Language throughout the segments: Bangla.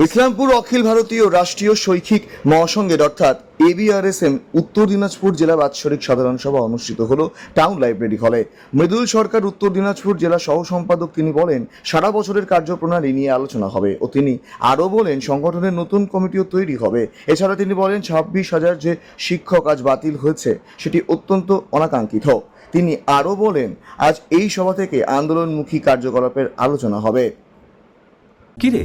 ইসলামপুর অখিল ভারতীয় রাষ্ট্রীয় শৈক্ষিক মহাসংঘের অর্থাৎ এবিআরএসএম উত্তর দিনাজপুর জেলা বাৎসরিক সাধারণ সভা অনুষ্ঠিত হল টাউন লাইব্রেরি হলে। মৃদুল সরকার উত্তর দিনাজপুর জেলা সহ সম্পাদক তিনি বলেন, সারা বছরের কার্যপ্রণালী নিয়ে আলোচনা হবে ও তিনি আরও বলেন, সংগঠনের নতুন কমিটিও তৈরি হবে। এছাড়া তিনি বলেন, ছাব্বিশ হাজার যে শিক্ষক আজ বাতিল হয়েছে, সেটি অত্যন্ত অনাকাঙ্ক্ষিত। তিনি আরও বলেন, আজ এই সভা থেকে আন্দোলনমুখী কার্যকলাপের আলোচনা হবে। কিরে?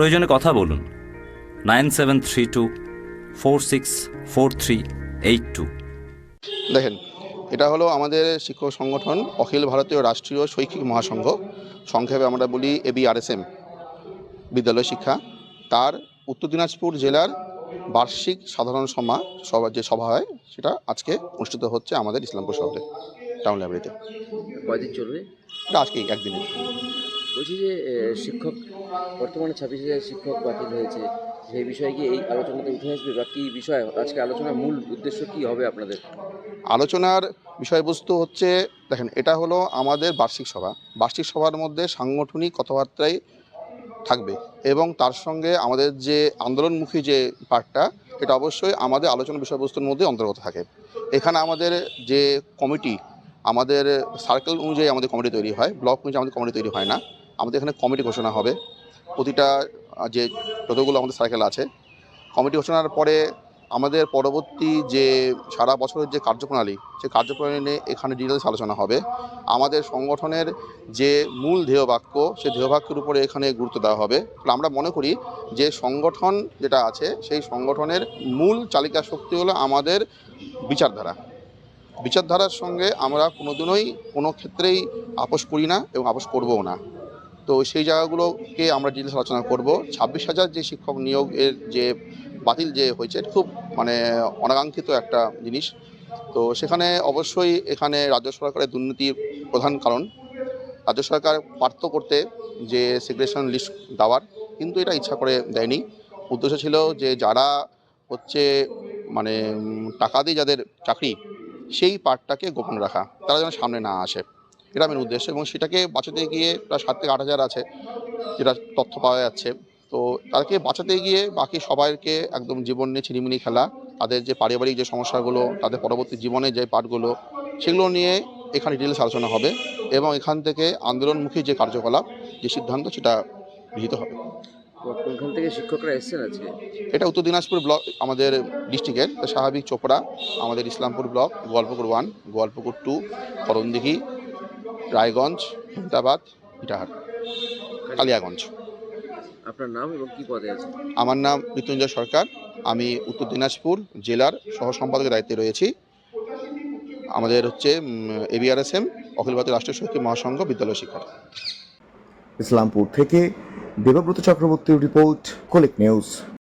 প্রয়োজনে কথা বলুন। Nine seven three two four six four three eight two. দেখেন এটা হলো আমাদের শিক্ষক সংগঠন অখিল ভারতীয় রাষ্ট্রীয় শৈক্ষিক মহাসংঘ। সংক্ষেপে আমরা বলি এবিআরএসএম বিদ্যালয় শিক্ষা। তার উত্তর দিনাজপুর জেলার বার্ষিক সাধারণ সভা সভা যে সভা হয় সেটা আজকে অনুষ্ঠিত হচ্ছে আমাদের ইসলামপুর শহরে টাউন লাইব্রেরিতে। কয়দিন চলবে? এটা আজকে একদিনে। বলছি যে শিক্ষক, বর্তমানে ছাব্বিশ হাজার শিক্ষক বাতিল হয়েছে। সেই বিষয়ে কি এই আলোচনাতে উঠে আসবে বা কী বিষয়, আজকে আলোচনার মূল উদ্দেশ্য কি হবে আপনাদের? আলোচনার বিষয়বস্তু হচ্ছে, দেখেন, এটা হলো আমাদের বার্ষিক সভা। বার্ষিক সভার মধ্যে সাংগঠনিক কথাবার্তাই থাকবে এবং তার সঙ্গে আমাদের যে আন্দোলনমুখী যে পার্টটা, এটা অবশ্যই আমাদের আলোচনা বিষয়বস্তুর মধ্যে অন্তর্গত থাকে। এখানে আমাদের যে কমিটি, আমাদের সার্কেল অনুযায়ী আমাদের কমিটি তৈরি হয় ব্লক অনুযায়ী আমাদের কমিটি তৈরি হয় না। আমাদের এখানে কমিটি ঘোষণা হবে। প্রতিটা যে যতগুলো আমাদের সার্কেল আছে, কমিটি ঘোষণার পরে আমাদের পরবর্তী যে সারা বছরের যে কার্যপ্রণালী, সেই কার্যপ্রণালী নিয়ে এখানে ডিটেলস আলোচনা হবে। আমাদের সংগঠনের যে মূল ধ্যেয় বাক্য সেই ধ্যেয় বাক্যের উপরে এখানে গুরুত্ব দেওয়া হবে। আমরা মনে করি যে সংগঠন যেটা আছে, সেই সংগঠনের মূল চালিকা শক্তি হলো আমাদের বিচারধারা। বিচারধারার সঙ্গে আমরা কোনোদিনই কোনো ক্ষেত্রেই আপোষ করি না এবং আপোষ করবও না। তো সেই জায়গাগুলোকে আমরা ডিটেলস আলোচনা করব। ছাব্বিশ হাজার যে শিক্ষক নিয়োগের যে বাতিল যে হয়েছে, খুব মানে অনাকাঙ্ক্ষিত একটা জিনিস। তো সেখানে অবশ্যই এখানে রাজ্য সরকারের দুর্নীতির প্রধান কারণ। রাজ্য সরকার পার্থ করতে যে সিগ্রেশন লিস্ট দেওয়ার, কিন্তু এটা ইচ্ছা করে দেয়নি। উদ্দেশ্য ছিল যে যারা হচ্ছে মানে টাকা দিয়ে যাদের চাকরি, সেই পার্টটাকে গোপন রাখা, তারা যেন সামনে না আসে। এটা মেন উদ্দেশ্য এবং সেটাকে বাঁচাতে গিয়ে প্রায় সাত থেকে আট হাজার আছে যেটা তথ্য পাওয়া যাচ্ছে। তো তাদেরকে বাঁচাতে গিয়ে বাকি সবাইকে একদম জীবন নিয়ে ছিনিমিনি খেলা তাদের যে পারিবারিক যে সমস্যাগুলো তাদের পরবর্তী জীবনে যে পাঠগুলো সেগুলো নিয়ে এখানে ডিটেলস আলোচনা হবে এবং এখান থেকে আন্দোলনমুখী যে কার্যকলাপ যে সিদ্ধান্ত সেটা গৃহীত হবে। কোনখান থেকে শিক্ষকরা এসেছেন আজকে? এটা উত্তর দিনাজপুর ব্লক আমাদের ডিস্ট্রিক্টের স্বাভাবিক চোপড়া আমাদের Islampur block Goalpokhar one Goalpokhar two Karandighi Raiganj Hemtabad Itahar Kaliaganj. আপনার নাম এবং কি পদে আছে আমার নাম মৃত্যুঞ্জয় সরকার। আমি উত্তর দিনাজপুর জেলার সহ সম্পাদকের দায়িত্বে রয়েছি। আমাদের হচ্ছে এবিআরএসএম অখিল ভারতীয় রাষ্ট্রীয় শৈক্ষিক মহাসংঘ বিদ্যালয় শিক্ষক। ইসলামপুর থেকে দেবব্রত চক্রবর্তীর রিপোর্ট কলিক নিউজ।